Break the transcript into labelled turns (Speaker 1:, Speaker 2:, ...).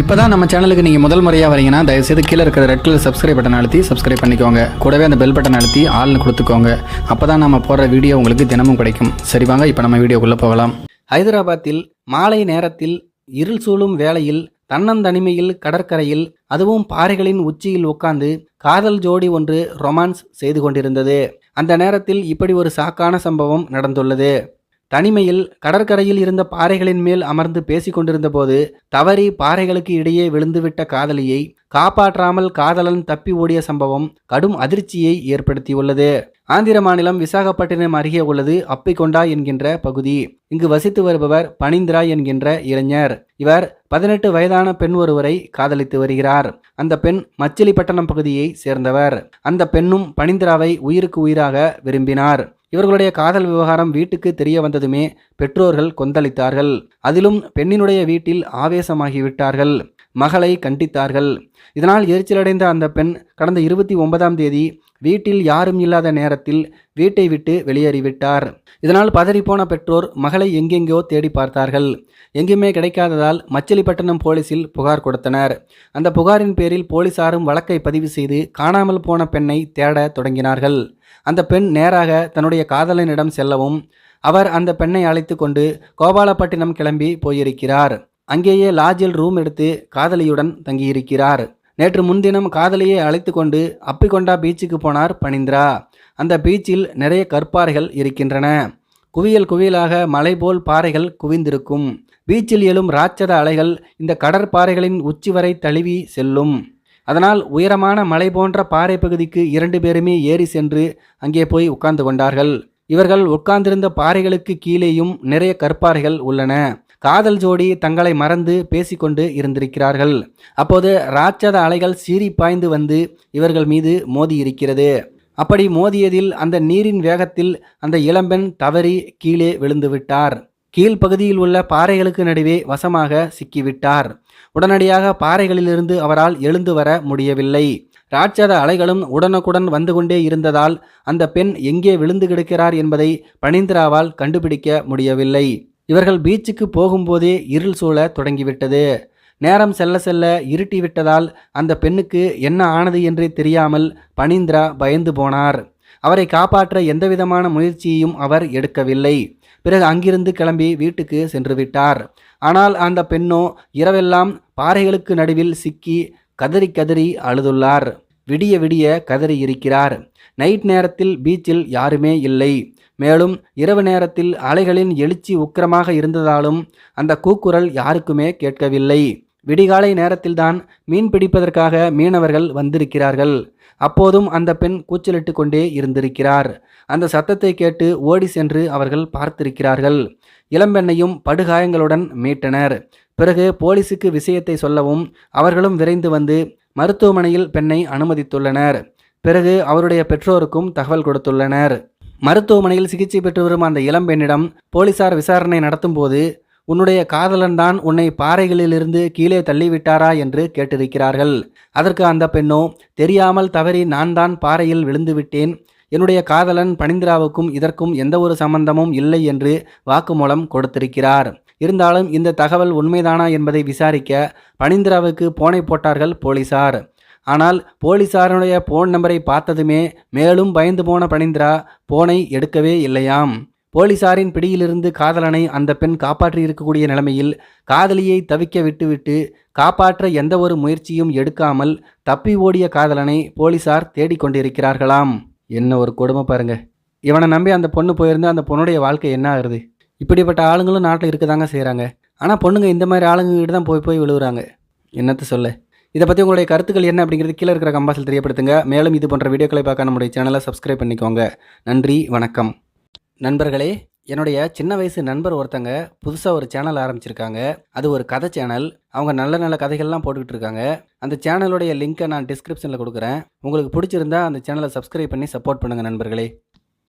Speaker 1: இப்போ தான் நம்ம சேனலுக்கு நீங்கள் முதல் முறையாக வரீங்கன்னா தயவுசெய்து கீழே இருக்கிற ரெட் கலர் சப்ஸ்கிரைப் பட்டன் அழுத்தி சப்ஸ்கிரைப் பண்ணிக்கோங்க. கூடவே அந்த பெல் பட்டன் அழுத்தி ஆள்னு கொடுத்துக்கோங்க. அப்போ தான் நம்ம போடுற வீடியோ உங்களுக்கு தினமும் கிடைக்கும். சரி வாங்க இப்போ நம்ம வீடியோக்குள்ளே போகலாம். ஹைதராபாத்தில் மாலை நேரத்தில் இருள் சூழும் வேளையில் தன்னந்தனிமையில் கடற்கரையில் அதுவும் பாறைகளின் உச்சியில் உட்கார்ந்து காதல் ஜோடி ஒன்று ரொமான்ஸ் செய்து கொண்டிருந்தது. அந்த நேரத்தில் இப்படி ஒரு சாக்கான சம்பவம் நடந்துள்ளது. தனிமையில் கடற்கரையில் இருந்த பாறைகளின் மேல் அமர்ந்து பேசிக்கொண்டிருந்த போது தவறி பாறைகளுக்கு இடையே விழுந்துவிட்ட காதலியை காப்பாற்றாமல் காதலன் தப்பி ஓடிய சம்பவம் கடும் அதிர்ச்சியை ஏற்படுத்தியுள்ளது. ஆந்திர மாநிலம் விசாகப்பட்டினம் அருகே உள்ளது அப்பிகொண்டா என்கின்ற பகுதி. இங்கு வசித்து வருபவர் பனிந்திரா என்கின்ற இளைஞர். இவர் பதினெட்டு வயதான பெண் ஒருவரை காதலித்து வருகிறார். அந்த பெண் மச்சிலிப்பட்டணம் பகுதியை சேர்ந்தவர். அந்த பெண்ணும் பனிந்திராவை உயிருக்கு உயிராக விரும்பினார். இவர்களுடைய காதல் விவகாரம் வீட்டுக்கு தெரிய வந்ததுமே பெற்றோர்கள் கொந்தளித்தார்கள். அதிலும் பெண்ணினுடைய வீட்டில் ஆவேசமாகிவிட்டார்கள். மகளை கண்டித்தார்கள். இதனால் எரிச்சலடைந்த அந்த பெண் கடந்த இருபத்தி ஒன்பதாம் தேதி வீட்டில் யாரும் இல்லாத நேரத்தில் வீட்டை விட்டு வெளியேறிவிட்டார். இதனால் பதறிப்போன பெற்றோர் மகளை எங்கெங்கோ தேடி பார்த்தார்கள். எங்குமே கிடைக்காததால் மச்சிலிப்பட்டினம் போலீசில் புகார் கொடுத்தனர். அந்த புகாரின் பேரில் போலீசாரும் வழக்கை பதிவு செய்து காணாமல் போன பெண்ணை தேட தொடங்கினார்கள். அந்த பெண் நேராக தன்னுடைய காதலனிடம் செல்லவும் அவர் அந்த பெண்ணை அழைத்து கொண்டு கோபாலப்பட்டினம் கிளம்பி போயிருக்கிறார். அங்கேயே லாட்ஜில் ரூம் எடுத்து காதலியுடன் தங்கியிருக்கிறார். நேற்று முன்தினம் காதலியை அழைத்து கொண்டு அப்பிகொண்டா பீச்சுக்கு போனார் பனிந்திரா அந்த பீச்சில் நிறைய கற்பாறைகள் இருக்கின்றன. குவியல் குவியலாக மலை போல் பாறைகள் குவிந்திருக்கும். பீச்சில் எழும் ராட்சத அலைகள் இந்த கடற்பாறைகளின் உச்சி வரை தழுவி செல்லும். அதனால் உயரமான மலை போன்ற பாறை பகுதிக்கு இரண்டு பேருமே ஏறி சென்று அங்கே போய் உட்கார்ந்து கொண்டார்கள். இவர்கள் உட்கார்ந்திருந்த பாறைகளுக்கு கீழேயும் நிறைய கற்பாறைகள் உள்ளன. காதல் ஜோடி தங்களை மறந்து பேசிக்கொண்டு இருந்திருக்கிறார்கள். அப்போது ராட்சத அலைகள் சீறி பாய்ந்து வந்து இவர்கள் மீது மோதி இருக்கிறது. அப்படி மோதியதில் அந்த நீரின் வேகத்தில் அந்த இளம்பெண் தவறி கீழே விழுந்து விட்டார். கீழ்ப்பகுதியில் உள்ள பாறைகளுக்கு நடுவே வசமாக சிக்கிவிட்டார். உடனடியாக பாறைகளிலிருந்து அவரால் எழுந்து வர முடியவில்லை. ராட்சத அலைகளும் உடனுக்குடன் வந்து கொண்டே இருந்ததால் அந்த பெண் எங்கே விழுந்து கிடக்கிறார் என்பதை பனீந்திராவால் கண்டுபிடிக்க முடியவில்லை. இவர்கள் பீச்சுக்கு போகும்போதே இருள் சூழ தொடங்கிவிட்டது. நேரம் செல்ல செல்ல இருட்டி விட்டதால் அந்த பெண்ணுக்கு என்ன ஆனது என்றே தெரியாமல் பனீந்திரா பயந்து போனார். அவரை காப்பாற்ற எந்தவிதமான முயற்சியையும் அவர் எடுக்கவில்லை. பிறகு அங்கிருந்து கிளம்பி வீட்டுக்கு சென்று விட்டார். ஆனால் அந்த பெண்ணோ இரவெல்லாம் பாறைகளுக்கு நடுவில் சிக்கி கதறி கதறி அழுதுள்ளார். விடிய விடிய கதறி இருக்கிறார். நைட் நேரத்தில் பீச்சில் யாருமே இல்லை. மேலும் இரவு நேரத்தில் அலைகளின் எழுச்சி உக்கிரமாக இருந்ததாலும் அந்த கூக்குரல் யாருக்குமே கேட்கவில்லை. விடிகாலை நேரத்தில்தான் மீன் பிடிப்பதற்காக மீனவர்கள் வந்திருக்கிறார்கள். அப்போதும் அந்த பெண் கூச்சலிட்டு கொண்டே இருந்திருக்கிறார். அந்த சத்தத்தை கேட்டு ஓடி சென்று அவர்கள் பார்த்திருக்கிறார்கள். இளம்பெண்ணையும் படுகாயங்களுடன் மீட்டனர். பிறகு போலீசுக்கு விஷயத்தை சொல்லவும் அவர்களும் விரைந்து வந்து மருத்துவமனையில் பெண்ணை அனுமதித்துள்ளனர். பிறகு அவருடைய பெற்றோருக்கும் தகவல் கொடுத்துள்ளனர். மருத்துவமனையில் சிகிச்சை பெற்று வரும் அந்த இளம்பெண்ணிடம் போலீசார் விசாரணை நடத்தும்போது உன்னுடைய காதலன் தான் உன்னை பாறைகளிலிருந்து கீழே தள்ளிவிட்டாரா? என்று கேட்டிருக்கிறார்கள். அதற்கு அந்த பெண்ணோ தெரியாமல் தவறி நான் தான் பாறையில் விழுந்துவிட்டேன். என்னுடைய காதலன் பனிந்திராவுக்கும் இதற்கும் எந்த ஒரு சம்பந்தமும் இல்லை என்று வாக்குமூலம் கொடுத்திருக்கிறார். இருந்தாலும் இந்த தகவல் உண்மைதானா என்பதை விசாரிக்க பனிந்திராவுக்கு போனை போட்டார்கள் போலீசார். ஆனால் போலீசாருடைய போன் நம்பரை பார்த்ததுமே மேலும் பயந்து போன பனிந்திரா போனை எடுக்கவே இல்லையாம். போலீசாரின் பிடியிலிருந்து காதலனை அந்த பெண் காப்பாற்றி இருக்கக்கூடிய நிலைமையில் காதலியை தவிக்க விட்டுவிட்டு காப்பாற்ற எந்த ஒரு முயற்சியும் எடுக்காமல் தப்பி ஓடிய காதலனை போலீசார் தேடிக்கொண்டிருக்கிறார்களாம் என்ன ஒரு கொடுமை பாருங்க. இவனை நம்பி அந்த பொண்ணு போயிருந்து அந்த பொண்ணுடைய வாழ்க்கை என்ன ஆகுது இப்படிப்பட்ட ஆளுங்களும் நாட்டில் இருக்க தாங்க செய்கிறாங்க ஆனால் பொண்ணுங்க இந்த மாதிரி ஆளுங்ககிட்ட தான் போய் போய் விழுகிறாங்க என்னத்தை சொல்ல? இதை பற்றி உங்களுடைய கருத்துக்கள் என்ன அப்படிங்கிறது கீழே இருக்கிற கம்பாசில் தெரியப்படுத்துங்க. மேலும் இது போன்ற வீடியோக்களை பார்க்க நம்முடைய சேனலை சப்ஸ்கிரைப் பண்ணிக்கோங்க. நன்றி வணக்கம். நண்பர்களே என்னுடைய சின்ன வயசு நண்பர் ஒருத்தங்க புதுசாக ஒரு சேனல் ஆரம்பிச்சிருக்காங்க. அது ஒரு கதை சேனல் அவங்க நல்ல நல்ல கதைகள்லாம் போட்டுக்கிட்டு இருக்காங்க. அந்த சேனலுடைய லிங்க்கை நான் டிஸ்கிரிப்ஷனில் கொடுக்குறேன். உங்களுக்கு பிடிச்சிருந்தா அந்த சேனலை சப்ஸ்கிரைப் பண்ணி சப்போர்ட் பண்ணுங்கள் நண்பர்களே.